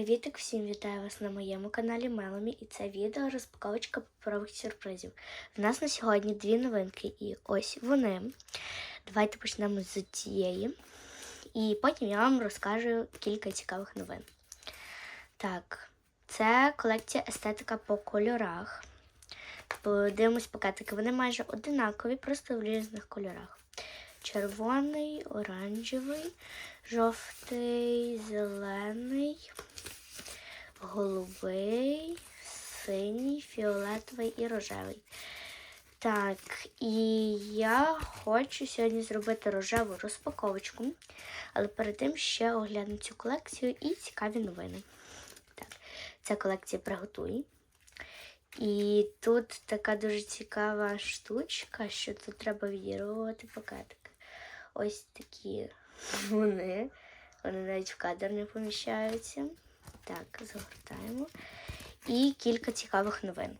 Привітик, всім вітаю вас на моєму каналі Меломі і це відео розпаковочка паперових сюрпризів. В нас на сьогодні дві новинки, і ось вони. Давайте почнемо з цієї. І потім я вам розкажу кілька цікавих новин. Так, це колекція естетика по кольорах. Подивимось пакетики. Вони майже одинакові, просто в різних кольорах. Червоний, оранжевий, жовтий, зелений, голубий, синій, фіолетовий і рожевий. Так, і я хочу сьогодні зробити рожеву розпаковочку, але перед тим ще огляну цю колекцію і цікаві новини. Так, це колекція Приготуй. І тут така дуже цікава штучка, що тут треба відірвувати пакетики. Ось такі вони. Вони навіть в кадр не поміщаються. Так, загортаємо. І кілька цікавих новин.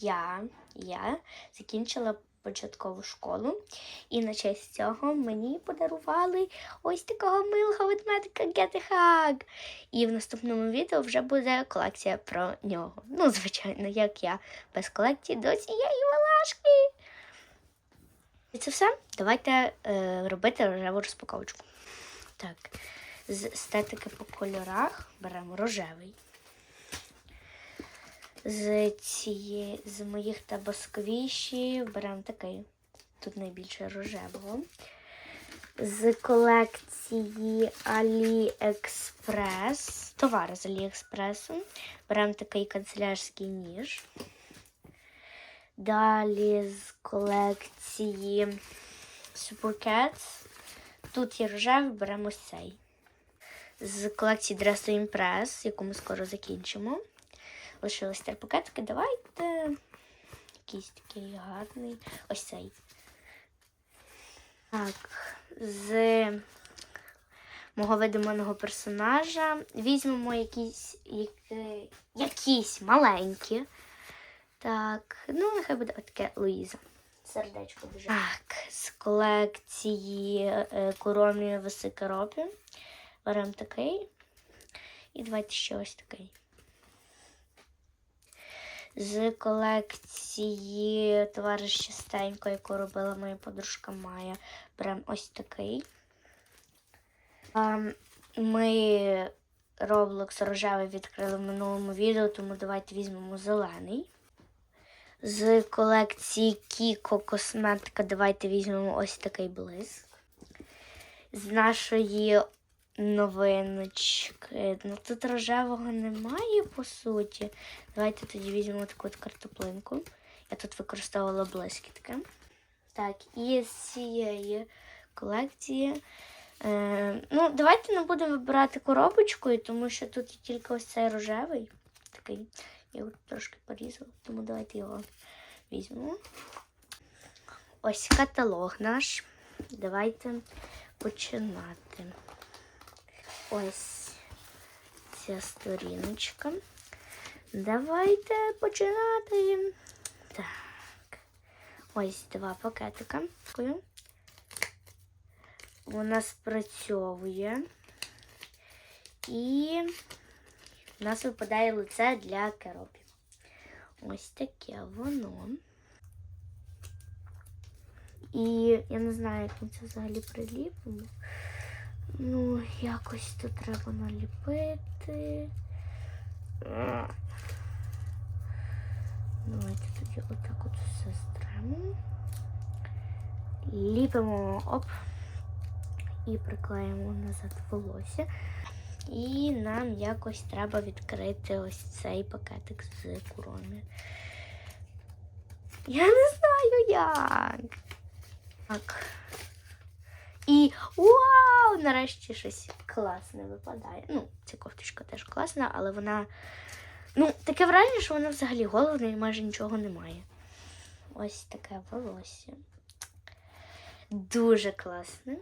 Я, я закінчила початкову школу, і на честь цього мені подарували ось такого милого ведмедика Get a Hug. І в наступному відео вже буде колекція про нього. Ну, звичайно, як я без колекції до цієї малашки. І це все. Давайте е, робити рожеву розпаковочку. Так, з естетики по кольорах беремо рожевий. З цієї, з моїх табасквішів беремо такий. Тут найбільше рожевого. З колекції AliExpress, товари з AliExpress, беремо такий канцелярський ніж. Далі з колекції Supercats. Тут є рожевий, беремо цей. З колекції Dresso Impress, яку ми скоро закінчимо. Лишилось три пакетики. Давайте. Якийсь такий гарний. Ось цей. Так, з мого видуманого персонажа візьмемо якісь, які, якісь маленькі. Так, ну нехай буде таке Луїза. Сердечко дуже. Так, з колекції е, корони Високоропі. Беремо такий. І давайте ще ось такий. З колекції товариш частенько, яку робила моя подружка Майя. Беремо ось такий. Ми Roblox рожевий відкрили в минулому відео, тому давайте візьмемо зелений. З колекції Кіко косметика давайте візьмемо ось такий блиск. З нашої новиночки. Ну тут рожевого немає, по суті. Давайте тоді візьмемо таку от картоплинку. Я тут використовувала блискітки. Так, і з цієї колекції. Е, ну, давайте не будемо вибирати коробочкою, тому що тут є тільки ось цей рожевий. Такий. Я його трошки порізала, тому давайте його візьмемо. Ось каталог наш. Давайте починати. Ось ця сторіночка. Давайте починати. Так. Ось два пакетика. Вона спрацьовує. І у нас випадає лице для керопів. Ось таке воно. І я не знаю, як ми це взагалі приліпимо. Ну, якось тут треба наліпити. Давайте тоді отак от все стремо. Ліпимо оп. І приклеїмо назад волосся. І нам якось треба відкрити ось цей пакетик з курони. Я не знаю як. Так. І вау! Нарешті щось класне випадає. Ну, ця кофточка теж класна, але вона. Ну, таке враження, що вона взагалі голова і майже нічого немає. Ось таке волосся. Дуже класне.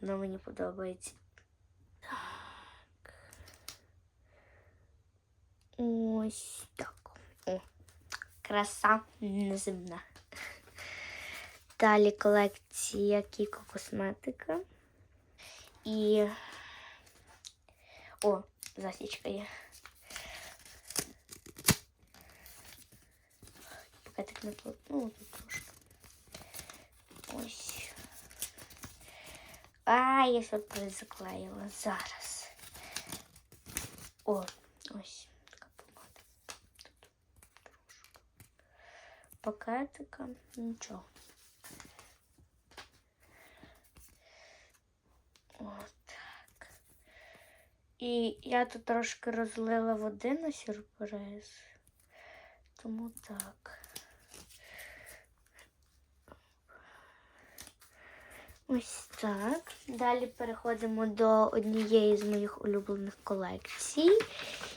Воно мені подобається. Так. Ось так. О, краса неземна. Дали колекція Кіко Косметика. и О, засечка я пока так не плотно, ну, тут трошки. Ось. А, я сюрприз заклеїла зараз. О, ось така помада. Тут І я тут трошки розлила води на сюрприз. Тому так. Ось так. Далі переходимо до однієї з моїх улюблених колекцій.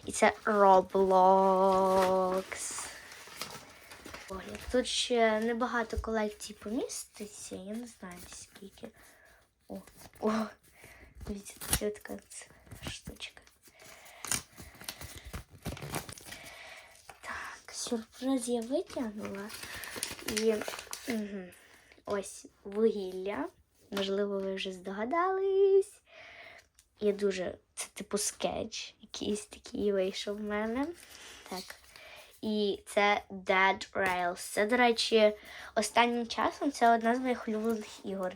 І це Roblox. Тут ще небагато колекцій поміститься, я не знаю скільки. О, о, дивіться, тут штучка. Так, сюрприз я витягнула. І угу, ось вугілля. Можливо, ви вже здогадались. Я дуже. Це типу скетч, якийсь такий вийшов в мене. Так. І це Dead Rails. Це, до речі, останнім часом це одна з моїх улюблених ігор.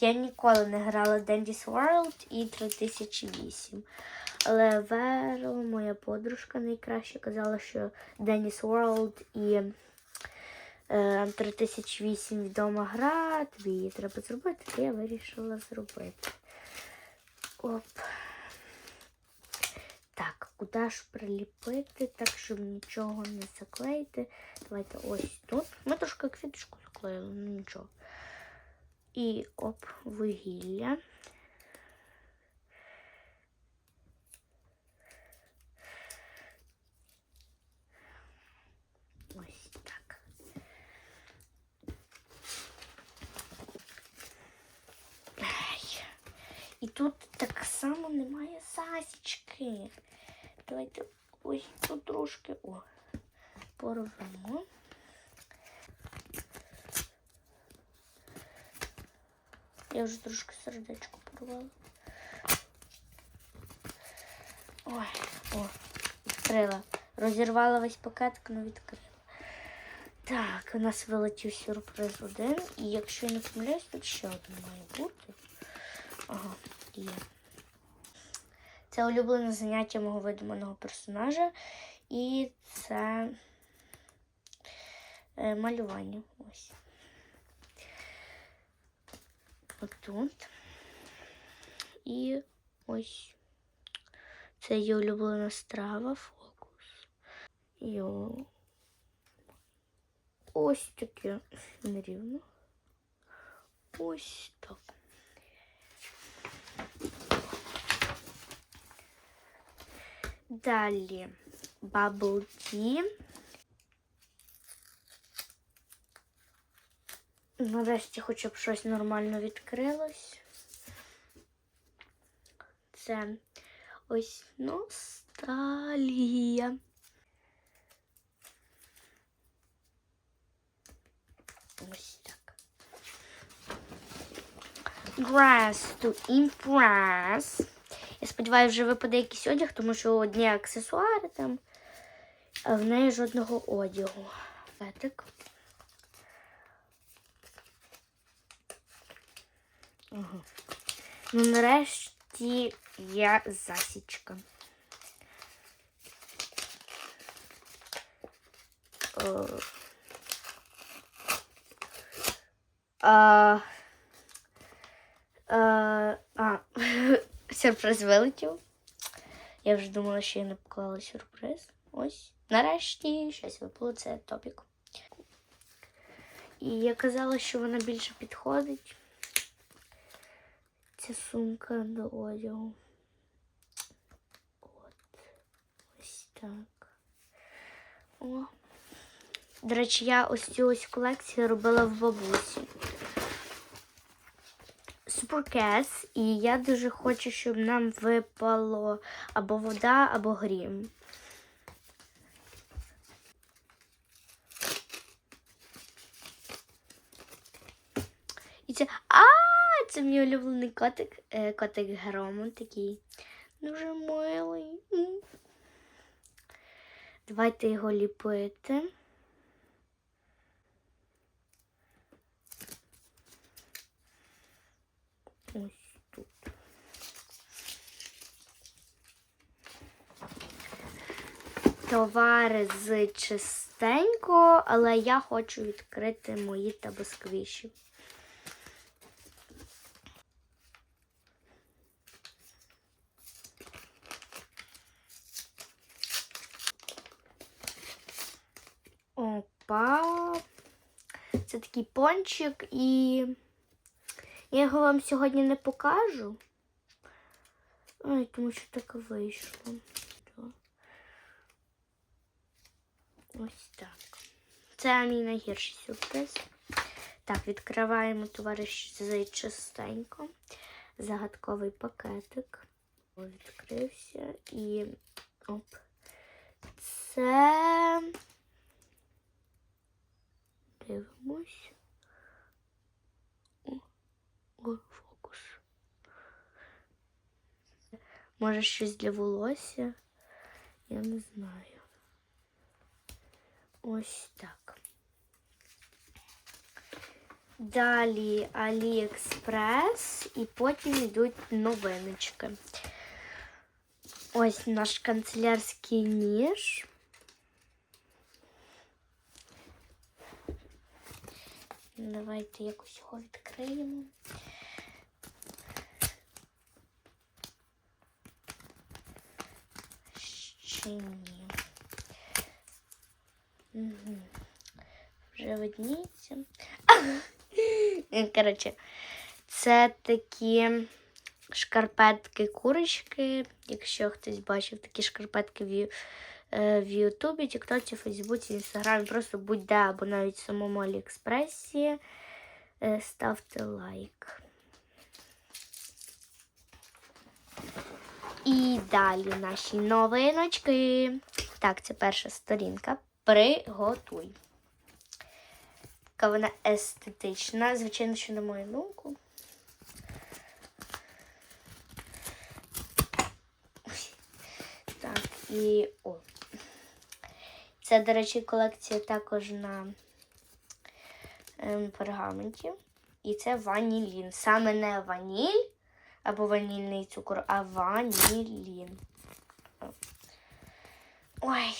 Я ніколи не грала Dandy's World і 3008. Але Веро, моя подружка найкраще, казала, що Dandy's World і е, 3008 відома гра, тобі її треба зробити, то я вирішила зробити. Оп. Так, куди ж приліпити, так, щоб нічого не заклеїти. Давайте ось тут. Ми трошки квіточку заклеїли, ну нічого. І оп, вугілля. Ось так. І тут так само немає засічки. Давайте ось тут трошки о, порвемо. Я вже трошки сердечко порвала. Ой, о, відкрила. Розірвала весь пакетик, але відкрила. Так, у нас вилетів сюрприз один. І якщо я не помиляюсь, тут ще один має бути. Ага, є. Це улюблене заняття мого видуманого персонажа. І це е, малювання. Ось. Отут. І ось. Це її улюблена страва, фокус. І о- ось таке нерівно. Ось так. Далі Bubble Tea. Нарешті хоча б щось нормально відкрилось. Це ось ностальгія. Ось так. Grass to impress. Я сподіваюся, вже випаде якийсь одяг, тому що одні аксесуари там, а в неї жодного одягу. Петик. Ага. Ну, нарешті є засічка. Е, А, а, а, сюрприз вилетів. Я вже думала, що я не поклала сюрприз. Ось. Нарешті щось випало, це топік. І я казала, що вона більше підходить. Ця сумка до одягу. От. Ось так. О. До речі, я ось цю ось колекцію робила в бабусі. Суперкес, і я дуже хочу, щоб нам випало або вода, або грім. І це. А, це мій улюблений котик. Е, котик Громон такий. Дуже милий. Давайте його ліпити. Ось тут. Товари з чистенько, але я хочу відкрити мої табосквіші. Опа. Це такий пончик і я його вам сьогодні не покажу. Ой, тому що так вийшло. Ось так. Це мій найгірший сюрприз. Так, відкриваємо товариш чистенько. Загадковий пакетик. Відкрився і оп. Це. Дивимось. О, о, фокус. Може щось для волосся? Я не знаю. Ось так. Далі Аліекспрес і потім йдуть новиночки. Ось наш канцелярський ніж. Давайте якось його відкриємо. Ще ні. Угу. Вже видніється. Коротше, це такі шкарпетки курочки. Якщо хтось бачив такі шкарпетки в, в Ютубі, Тіктоці, Фейсбуці, Інстаграмі, просто будь-де або навіть в самому Аліекспресі, е, ставте лайк. І далі наші новиночки. Так, це перша сторінка. Приготуй. Яка вона естетична. Звичайно, що на мою думку. Так, і о. Це, до речі, колекція також на ем, пергаменті. І це ванілін. Саме не ваніль або ванільний цукор, а ванілін. Ой,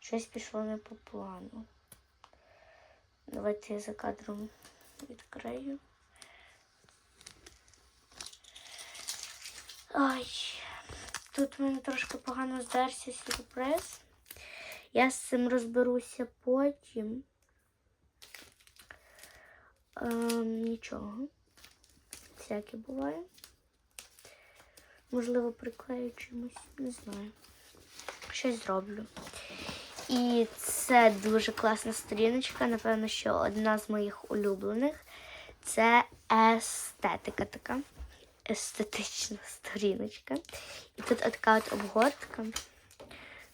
щось пішло не по плану. Давайте я за кадром відкрию. Ой, тут в мене трошки погано здерся сюрприз. Я з цим розберуся потім. Ем, нічого. Всяке буває. Можливо, приклею чимось, не знаю. Щось зроблю. І це дуже класна сторіночка. Напевно, що одна з моїх улюблених. Це естетика така. Естетична сторіночка. І тут така от обгортка.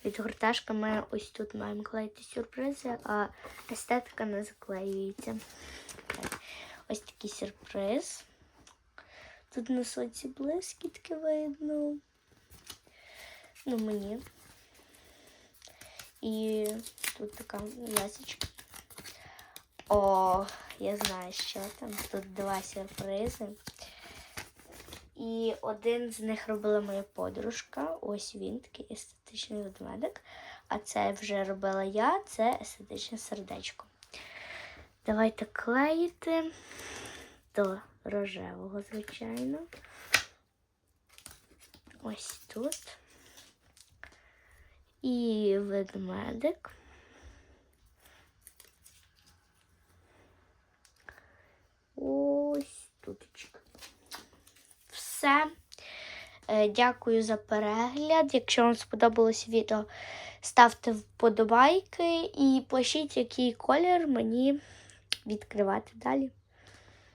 Від гурташка ми ось тут маємо клеїти сюрпризи, а естетика не заклеюється. Ось такий сюрприз. Тут на сонці блискітки видно. Ну, мені. І тут така ясочка. О, я знаю, що там. Тут два сюрпризи. І один з них робила моя подружка. Ось він, такий естетичний ведмедик. А це вже робила я, це естетичне сердечко. Давайте клеїти до рожевого, звичайно. Ось тут. І ведмедик. Ось туточка. Все. Е, Дякую за перегляд. Якщо вам сподобалось відео, ставте вподобайки і пишіть, який колір мені відкривати далі.